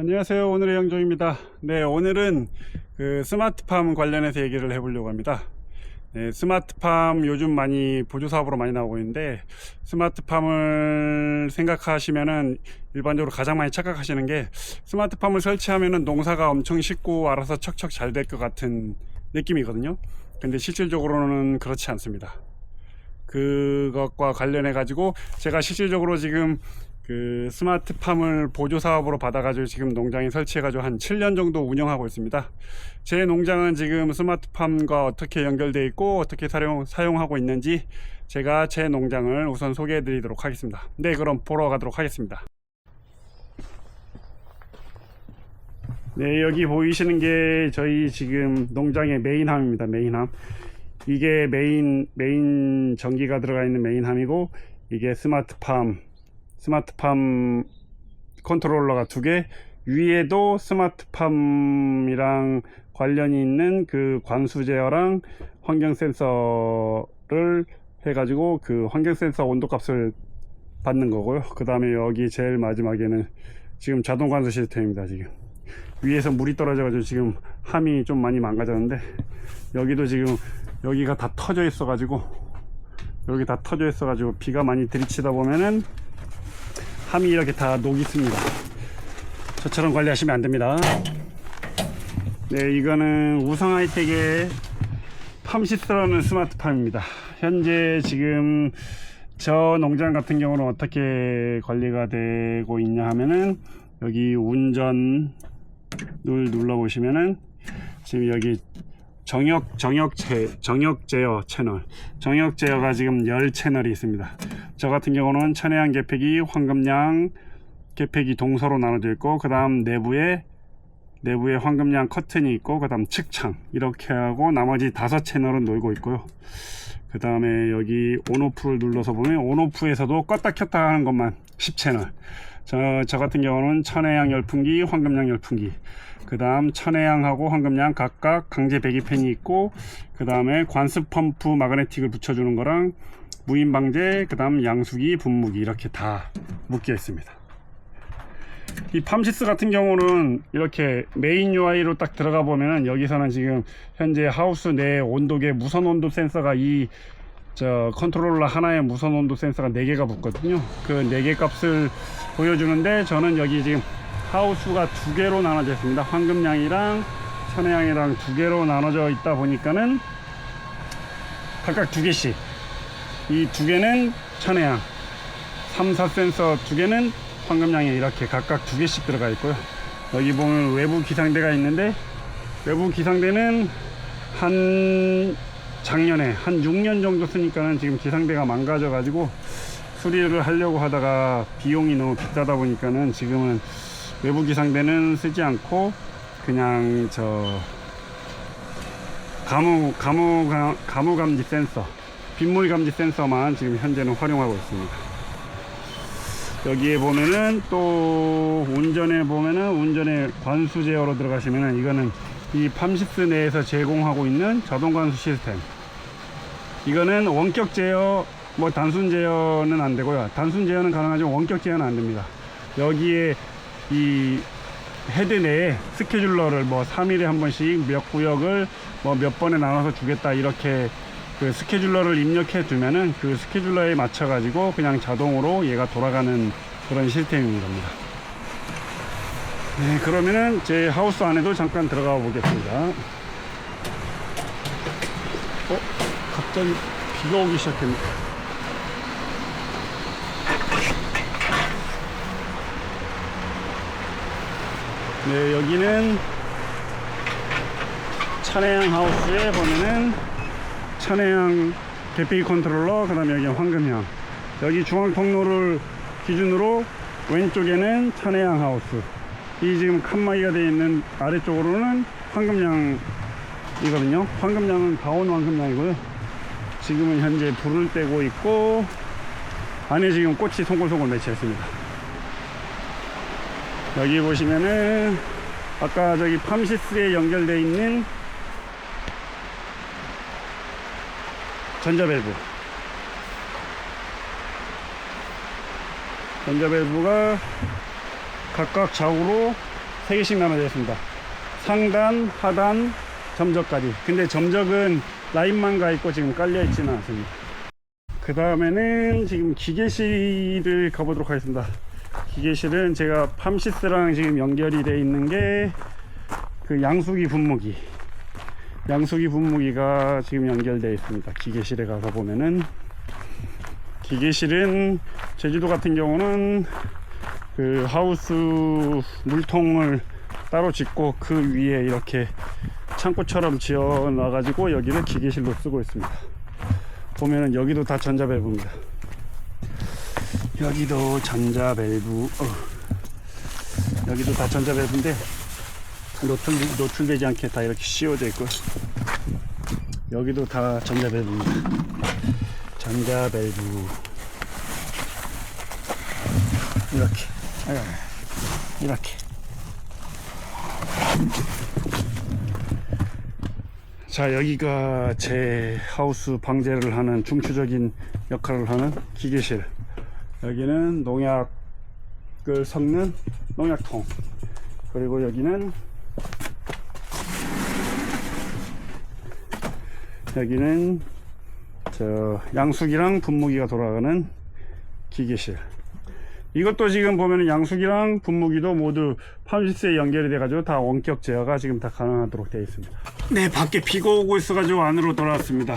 안녕하세요. 오늘의 영종입니다. 네, 오늘은 그 스마트팜 관련해서 얘기를 해보려고 합니다. 네, 스마트팜 요즘 많이 보조사업으로 많이 나오고 있는데 스마트팜을 생각하시면은 일반적으로 가장 많이 착각하시는 게 스마트팜을 설치하면은 농사가 엄청 쉽고 알아서 척척 잘 될 것 같은 느낌이거든요. 근데 실질적으로는 그렇지 않습니다. 그것과 관련해 가지고 제가 실질적으로 지금 그 스마트팜을 보조 사업으로 받아가지고 지금 농장에 설치해가지고 한 7년 정도 운영하고 있습니다. 제 농장은 지금 스마트팜과 어떻게 연결되어 있고 어떻게 사용, 사용하고 있는지 제가 제 농장을 우선 소개해 드리도록 하겠습니다. 네, 그럼 보러 가도록 하겠습니다. 네, 여기 보이시는 게 저희 지금 농장의 메인함입니다. 메인함. 이게 메인, 메인 전기가 들어가 있는 메인함이고, 이게 스마트팜, 스마트팜 컨트롤러가 두 개, 위에도 스마트팜이랑 관련이 있는 그 관수 제어랑 환경 센서를 해가지고 그 환경 센서 온도 값을 받는 거고요. 그 다음에 여기 제일 마지막에는 지금 자동 관수 시스템입니다. 지금 위에서 물이 떨어져가지고 지금 함이 좀 많이 망가졌는데 여기도 지금 여기가 다 터져 있어가지고 여기 다 터져 있어가지고 비가 많이 들이치다 보면은 함이 이렇게 다 녹이 있습니다. 저처럼 관리하시면 안 됩니다. 네, 이거는 우성 하이텍의 팜시스라는 스마트팜입니다. 현재 지금 저 농장 같은 경우는 어떻게 관리가 되고 있냐 하면은 여기 운전을 눌러 보시면은 지금 여기 정역 정역 제 정역 제어 채널 정역 제어가 지금 10 채널이 있습니다. 저 같은 경우는 천혜향 계팩이 황금양 계팩이 동서로 나눠져 있고 그 다음 내부에 내부에 황금양 커튼이 있고 그 다음 측창 이렇게 하고 나머지 다섯 채널은 놀고 있고요. 그 다음에 여기 온오프를 눌러서 보면 온오프에서도 껐다 켰다 하는 것만 10채널 저, 저 같은 경우는 천혜향 열풍기 황금양 열풍기. 그 다음 천혜향하고 황금양 각각 강제 배기팬이 있고 그 다음에 관습 펌프 마그네틱을 붙여주는 거랑 무인 방제 그 다음 양수기 분무기 이렇게 다 묶여 있습니다. 이 팜시스 같은 경우는 이렇게 메인 UI로 딱 들어가 보면은 여기서는 지금 현재 하우스 내 온도계 무선 온도 센서가 이 저 컨트롤러 하나에 무선 온도 센서가 4개가 붙거든요. 그 4개 값을 보여주는데 저는 여기 지금 하우스가 두 개로 나눠져 있습니다. 황금양이랑 천혜양이랑 두 개로 나눠져 있다 보니까는 각각 두 개씩 이 두 개는 천혜양 3, 4 센서 두 개는 황금양에 이렇게 각각 두 개씩 들어가 있고요. 여기 보면 외부 기상대가 있는데 외부 기상대는 한 작년에 한 6년 정도 쓰니까는 지금 기상대가 망가져 가지고 수리를 하려고 하다가 비용이 너무 비싸다 보니까는 지금은 외부 기상대는 쓰지 않고 그냥 저 가무 가무 가- 가무 감지 센서 빗물 감지 센서만 지금 현재는 활용하고 있습니다. 여기에 보면은 또 운전에 보면은 운전에 관수 제어로 들어가시면은 이거는 이 팜시스 내에서 제공하고 있는 자동 관수 시스템. 이거는 원격 제어 뭐 단순 제어는 안 되고요. 단순 제어는 가능하지만 원격 제어는 안 됩니다. 여기에 이 헤드 내에 스케줄러를 뭐 3일에 한 번씩 몇 구역을 뭐 몇 번에 나눠서 주겠다 이렇게 그 스케줄러를 입력해 두면은 그 스케줄러에 맞춰 가지고 그냥 자동으로 얘가 돌아가는 그런 시스템인 겁니다. 네, 그러면은 제 하우스 안에도 잠깐 들어가 보겠습니다. 어, 갑자기 비가 오기 시작했네. 네, 여기는 천혜향 하우스에 보면은 천혜향 대피 컨트롤러, 그 다음에 여기 황금향. 여기 중앙 통로를 기준으로 왼쪽에는 천혜향 하우스. 이 지금 칸막이가 되어 있는 아래쪽으로는 황금향이거든요. 황금향은 가온 황금향이고요. 지금은 현재 불을 떼고 있고, 안에 지금 꽃이 송골송골 맺혀 있습니다. 여기 보시면은, 아까 저기 팜시스에 연결되어 있는 전자밸브 전자밸브가 각각 좌우로 세 개씩 나눠져 있습니다. 상단, 하단, 점적까지. 근데 점적은 라인만 가 있고 지금 깔려 있지는 않습니다. 그 다음에는 지금 기계실을 가보도록 하겠습니다. 기계실은 제가 팜시스랑 지금 연결이 돼 있는 게 그 양수기 분무기. 양수기 분무기가 지금 연결되어 있습니다. 기계실에 가서 보면은 기계실은 제주도 같은 경우는 그 하우스 물통을 따로 짓고 그 위에 이렇게 창고처럼 지어 놔 가지고 여기를 기계실로 쓰고 있습니다. 보면은 여기도 다 전자밸브입니다. 여기도 전자밸브. 어. 여기도 다 전자밸브인데 노출 노출되지 않게 다 이렇게 씌워져 있고 여기도 다 전자밸브입니다. 전자밸브 이렇게 아유, 이렇게 자 여기가 제 하우스 방제를 하는 중추적인 역할을 하는 기계실. 여기는 농약을 섞는 농약통. 그리고 여기는 여기는 저 양수기랑 분무기가 돌아가는 기계실 이것도 지금 보면은 양수기랑 분무기도 모두 팜시스에 연결이 돼가지고 다 원격 제어가 지금 다 가능하도록 되어 있습니다. 네, 밖에 비가 오고 있어가지고 안으로 돌아왔습니다.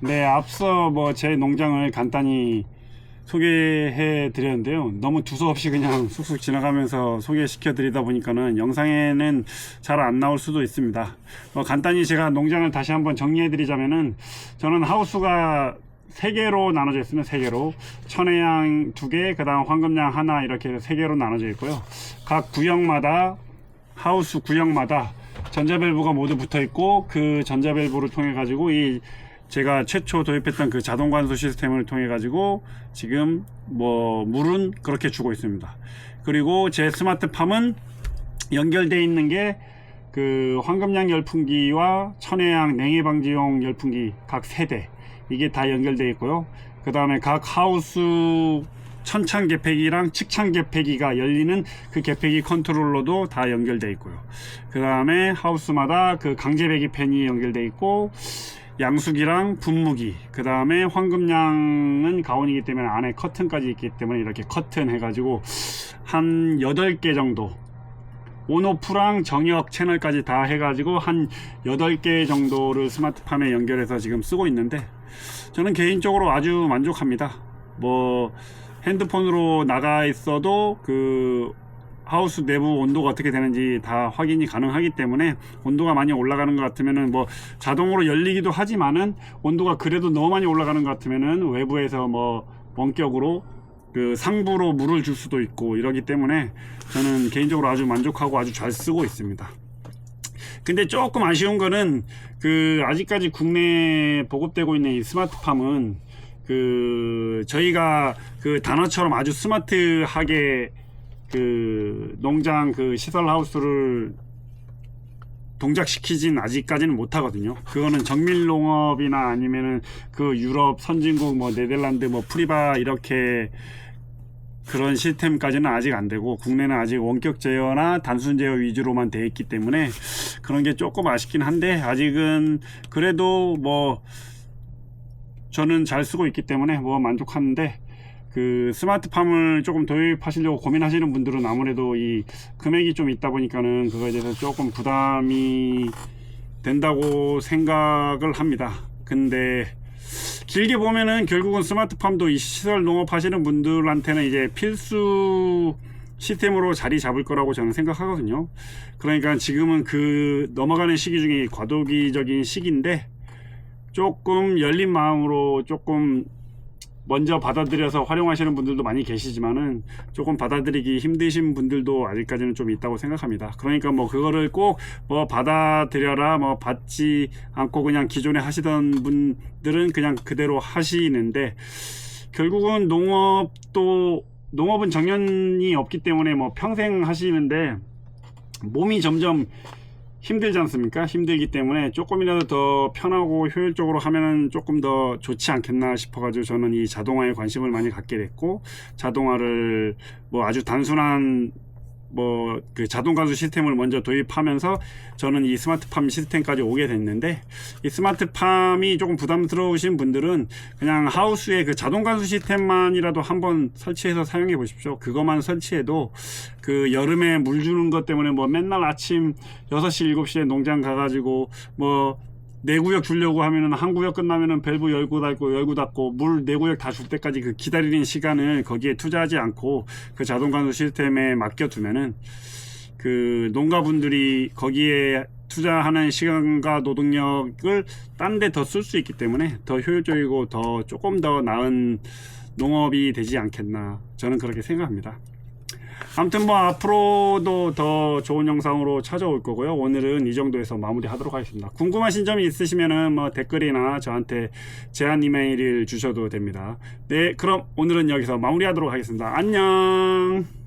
네, 앞서 뭐 제 농장을 간단히 소개해 드렸는데요. 너무 두서없이 그냥 쑥쑥 지나가면서 소개시켜 드리다 보니까는 영상에는 잘 안 나올 수도 있습니다. 뭐 간단히 제가 농장을 다시 한번 정리해 드리자면은 저는 하우스가 세 개로 나눠져 있으면 세 개로 천혜향 두 개, 그다음 황금향 하나 이렇게 세 개로 나눠져 있고요. 각 구역마다 하우스 구역마다 전자밸브가 모두 붙어 있고 그 전자밸브를 통해 가지고 이 제가 최초 도입했던 그 자동 관수 시스템을 통해 가지고 지금 뭐 물은 그렇게 주고 있습니다. 그리고 제 스마트팜은 연결돼 있는 게 그 황금양 열풍기와 천혜향 냉해 방지용 열풍기 각 세대 이게 다 연결돼 있고요. 그 다음에 각 하우스 천창 개폐기랑 측창 개폐기가 열리는 그 개폐기 컨트롤러도 다 연결돼 있고요. 그 다음에 하우스마다 그 강제 배기 팬이 연결돼 있고 양수기랑 분무기 그 다음에 황금량은 가온이기 때문에 안에 커튼까지 있기 때문에 이렇게 커튼 해가지고 한 8개 정도 온오프랑 정역 채널까지 다 해가지고 한 8개 정도를 스마트팜에 연결해서 지금 쓰고 있는데 저는 개인적으로 아주 만족합니다. 뭐 핸드폰으로 나가 있어도 그 하우스 내부 온도가 어떻게 되는지 다 확인이 가능하기 때문에 온도가 많이 올라가는 것 같으면은 뭐 자동으로 열리기도 하지만은 온도가 그래도 너무 많이 올라가는 것 같으면은 외부에서 뭐 원격으로 그 상부로 물을 줄 수도 있고 이러기 때문에 저는 개인적으로 아주 만족하고 아주 잘 쓰고 있습니다. 근데 조금 아쉬운 거는 그 아직까지 국내에 보급되고 있는 이 스마트팜은 그 저희가 그 단어처럼 아주 스마트하게 그 농장 그 시설 하우스를 동작시키진 아직까지는 못하거든요. 그거는 정밀 농업이나 아니면은 그 유럽 선진국 뭐 네덜란드 뭐 프리바 이렇게 그런 시스템까지는 아직 안 되고 국내는 아직 원격 제어나 단순 제어 위주로만 돼 있기 때문에 그런 게 조금 아쉽긴 한데 아직은 그래도 뭐 저는 잘 쓰고 있기 때문에 뭐 만족하는데 그 스마트팜을 조금 도입하시려고 고민하시는 분들은 아무래도 이 금액이 좀 있다 보니까는 그거에 대해서 조금 부담이 된다고 생각을 합니다. 근데 길게 보면은 결국은 스마트팜도 이 시설 농업 하시는 분들한테는 이제 필수 시스템으로 자리 잡을 거라고 저는 생각하거든요. 그러니까 지금은 그 넘어가는 시기 중에 과도기적인 시기인데 조금 열린 마음으로 조금 먼저 받아들여서 활용하시는 분들도 많이 계시지만은 조금 받아들이기 힘드신 분들도 아직까지는 좀 있다고 생각합니다. 그러니까 뭐 그거를 꼭 뭐 받아들여라 뭐 받지 않고 그냥 기존에 하시던 분들은 그냥 그대로 하시는데 결국은 농업도 농업은 정년이 없기 때문에 뭐 평생 하시는데 몸이 점점 힘들지 않습니까? 힘들기 때문에 조금이라도 더 편하고 효율적으로 하면은 조금 더 좋지 않겠나 싶어가지고 저는 이 자동화에 관심을 많이 갖게 됐고 자동화를 뭐 아주 단순한 뭐 그 자동 관수 시스템을 먼저 도입하면서 저는 이 스마트팜 시스템까지 오게 됐는데 이 스마트팜이 조금 부담스러우신 분들은 그냥 하우스에 그 자동 관수 시스템만이라도 한번 설치해서 사용해 보십시오. 그것만 설치해도 그 여름에 물 주는 것 때문에 뭐 맨날 아침 6시 7시에 농장 가가지고 뭐 네 구역 주려고 하면은 한 구역 끝나면은 밸브 열고 닫고 열고 닫고 물네 구역 다 줄 때까지 그 기다리는 시간을 거기에 투자하지 않고 그 자동 관수 시스템에 맡겨 두면은 그 농가분들이 거기에 투자하는 시간과 노동력을 딴 데 더 쓸 수 있기 때문에 더 효율적이고 더 조금 더 나은 농업이 되지 않겠나 저는 그렇게 생각합니다. 아무튼 뭐 앞으로도 더 좋은 영상으로 찾아올 거고요. 오늘은 이 정도에서 마무리하도록 하겠습니다. 궁금하신 점이 있으시면은 뭐 댓글이나 저한테 제안 이메일을 주셔도 됩니다. 네, 그럼 오늘은 여기서 마무리하도록 하겠습니다. 안녕.